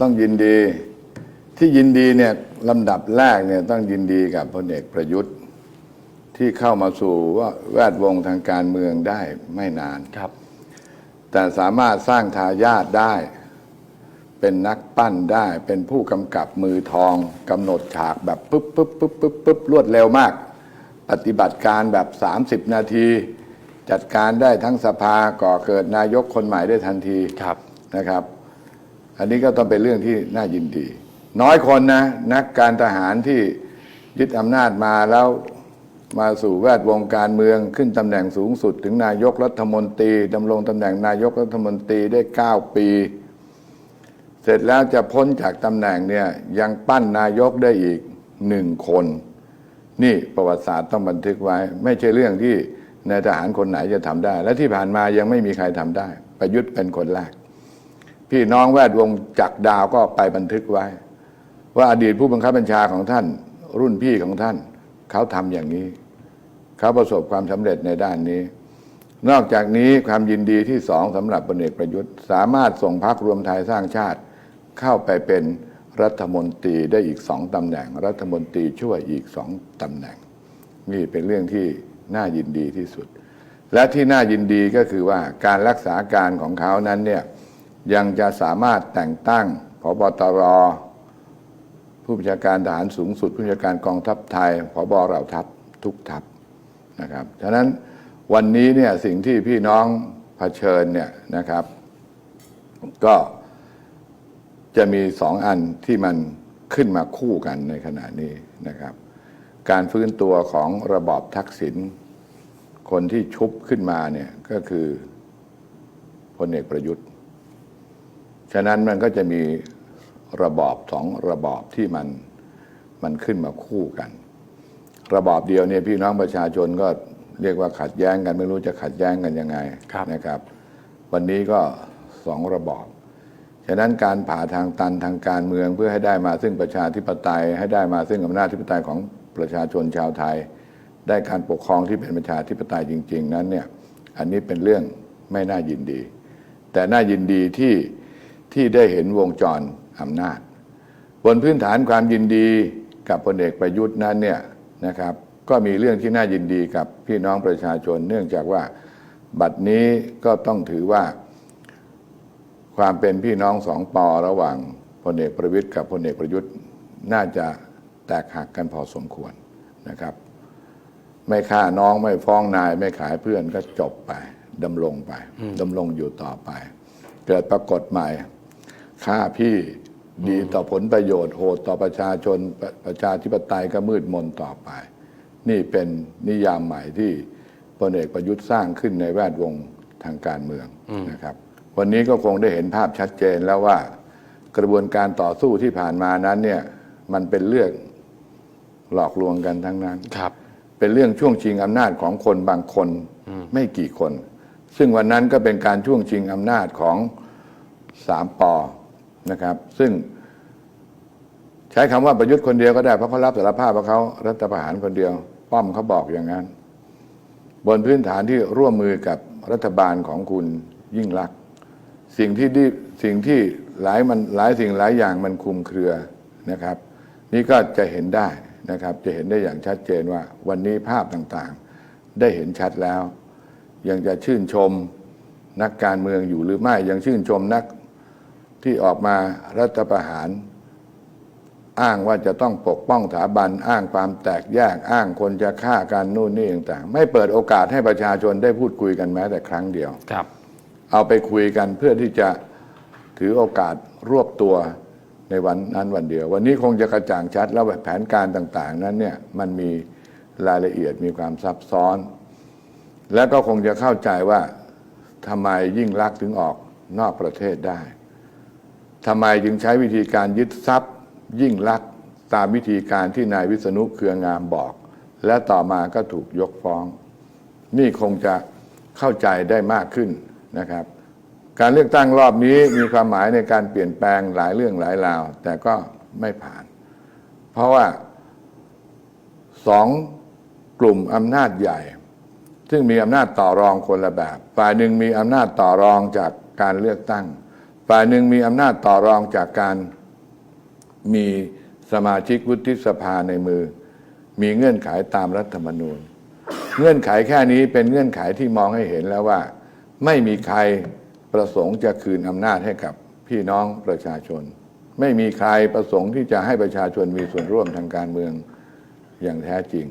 ต้องยินดีที่ยินดีเนี่ยลำดับแรกเนี่ยต้องยินดีกับพลเอกประยุทธ์ที่เข้ามาสู่ว่าแวดวงทางการเมืองได้ไม่นานครับ แต่สามารถสร้างทายาทได้ เป็นนักปั้นได้ เป็นผู้กำกับมือทองกำหนดฉากแบบปุ๊บปุ๊บปุ๊บปุ๊บปุ๊บรวดเร็วมาก ปฏิบัติการแบบ 30 นาที จัดการได้ทั้งสภาก่อเกิดนายกคนใหม่ได้ทันทีครับนะครับ อันนี้ก็ต้องเป็นเรื่องที่น่ายินดี น้อยคนนะนักการทหารที่ยึดอำนาจมาแล้วมาสู่แวดวงการเมืองขึ้นตำแหน่งสูงสุด ถึงนายกรัฐมนตรีดำรงตำแหน่งนายกรัฐมนตรีได้ 9 ปี เสร็จแล้วจะพ้นจากตำแหน่งเนี่ยยังปั้นนายกได้อีกหนึ่งคน นี่ประวัติศาสตร์ต้องบันทึกไว้ ไม่ใช่เรื่องที่นายทหารคนไหนจะทำได้ และที่ผ่านมายังไม่มีใครทำได้ ประยุทธ์เป็นคนแรก พี่น้องแวดวงจักดาวก็ไปบันทึกไว้ ว่าอดีตผู้บังคับบัญชาของท่าน รุ่นพี่ของท่าน เขาทำอย่างนี้ เขาประสบความสำเร็จในด้านนี้ นอกจากนี้ความยินดีที่สองสำหรับพลเอกประยุทธ์ สามารถส่งพรรครวมไทยสร้างชาติ เข้าไปเป็นรัฐมนตรีได้อีกสองตำแหน่ง รัฐมนตรีช่วยอีกสองตำแหน่ง นี่เป็นเรื่องที่น่ายินดีที่สุด และที่น่ายินดีก็คือว่าการรักษาการของเขานั้นเนี่ย ยังจะสามารถแต่งตั้งพบตรผู้บัญชาการทหารสูงสุด ผู้บัญชาการกองทัพไทยพบเหล่าทัพทุกทัพนะครับฉะนั้นวันนี้เนี่ยสิ่งที่พี่น้องเผชิญเนี่ยนะครับ ก็จะมีสองอันที่มันขึ้นมาคู่กันในขณะนี้นะครับ การฟื้นตัวของระบอบทักษิณคนที่ชุบขึ้นมาเนี่ยก็คือพลเอกประยุทธ์ ฉะนั้นมันก็จะมีระบอบสองระบอบที่มันมันขึ้นมาคู่กัน ระบอบเดียวเนี่ยพี่น้องประชาชนก็เรียกว่าขัดแย้งกันไม่รู้จะขัดแย้งกันยังไงครับนะครับ วันนี้ก็สองระบอบฉะนั้นการผ่าทางตันทางการเมืองเพื่อให้ได้มาซึ่งประชาธิปไตย ให้ได้มาซึ่งอำนาจธิปไตยของประชาชนชาวไทย ได้การปกครองที่เป็นประชาธิปไตยจริง ๆ นั้นเนี่ยอันนี้เป็นเรื่องไม่น่ายินดี แต่น่ายินดีที่ ที่ได้เห็นวงจรอำนาจ บนพื้นฐานความยินดีกับพลเอกประยุทธ์นั้นเนี่ยนะครับ ก็มีเรื่องที่น่ายินดีกับพี่น้องประชาชน เนื่องจากว่าบัดนี้ก็ต้องถือว่า ความเป็นพี่น้องสองปอระหว่างพลเอกประวิตยกับพลเอกประยุทธ์น่าจะแตกหักกันพอสมควรนะครับ ไม่ฆ่าน้องไม่ฟ้องนาย ไม่ขายเพื่อนก็จบไปดำรงไปดำรงอยู่ต่อไป เกิดปรากฏใหม่ ฆ่าพี่ดีต่อผลประโยชน์โหดต่อประชาชนประประชาธิปไตยก็มืดมนต่อไป นี่เป็นนิยามใหม่ที่พลเอกประยุทธ์สร้างขึ้นในแวดวงทางการเมืองนะครับ วันนี้ก็คงได้เห็นภาพชัดเจนแล้วว่า กระบวนการต่อสู้ที่ผ่านมานั้นเนี่ยมันเป็นเรื่องหลอกลวงกันทั้งนั้นครับ เป็นเรื่องช่วงชิงอำนาจของคนบางคนไม่กี่คน ซึ่งวันนั้นก็เป็นการช่วงชิงอำนาจของสามปอ นะครับ ซึ่งใช้คำว่าประยุทธ์คนเดียวก็ได้เพราะเขารับสารภาพว่าเขารัฐประหารคนเดียว ป้อมเขาบอกอย่างนั้น บนพื้นฐานที่ร่วมมือกับรัฐบาลของคุณยิ่งลัก สิ่งที่ดีสิ่งที่หลายมันหลายสิ่งหลายอย่างมันคุมเครือนะครับ นี่ก็จะเห็นได้นะครับ จะเห็นได้อย่างชัดเจนว่า วันนี้ภาพต่างๆ ได้เห็นชัดแล้ว ยังจะชื่นชมนักการเมืองอยู่หรือไม่ยังชื่นชมนัก ที่ออกมารัฐประหาร อ้างว่าจะต้องปกป้องสถาบัน อ้างความแตกแยก อ้างคนจะฆ่ากันนู่นนี่ต่างๆ ไม่เปิดโอกาสให้ประชาชนได้พูดคุยกันแม้แต่ครั้งเดียวครับ เอาไปคุยกันเพื่อที่จะถือโอกาสรวบตัวในวันนั้นวันเดียว วันนี้คงจะกระจ่างชัดแล้วว่าแผนการต่าง ๆ นั้นเนี่ยมันมีรายละเอียดมีความซับซ้อน และก็คงจะเข้าใจว่าทำไมยิ่งลักษณ์ถึงออกนอกประเทศได้ ทำไมจึงใช้วิธีการยึดทรัพย์ ยิ่งลักษณ์ตามวิธีการที่นายวิษณุเครืองามบอก และต่อมาก็ถูกยกฟ้อง นี่คงจะเข้าใจได้มากขึ้นนะครับ การเลือกตั้งรอบนี้มีความหมายในการเปลี่ยนแปลงหลายเรื่องหลายราว แต่ก็ไม่ผ่าน เพราะว่าสองกลุ่มอำนาจใหญ่ ซึ่งมีอำนาจต่อรองคนละแบบ ฝ่ายหนึ่งมีอำนาจต่อรองจากการเลือกตั้ง ฝ่ายหนึ่งมีอำนาจต่อรองจากการมีสมาชิกวุฒิสภาในมือ มีเงื่อนไขตามรัฐธรรมนูญ เงื่อนไขแค่นี้เป็นเงื่อนไขที่มองให้เห็นแล้วว่า ไม่มีใครประสงค์จะคืนอำนาจให้กับพี่น้องประชาชน ไม่มีใครประสงค์ที่จะให้ประชาชนมีส่วนร่วมทางการเมืองอย่างแท้จริง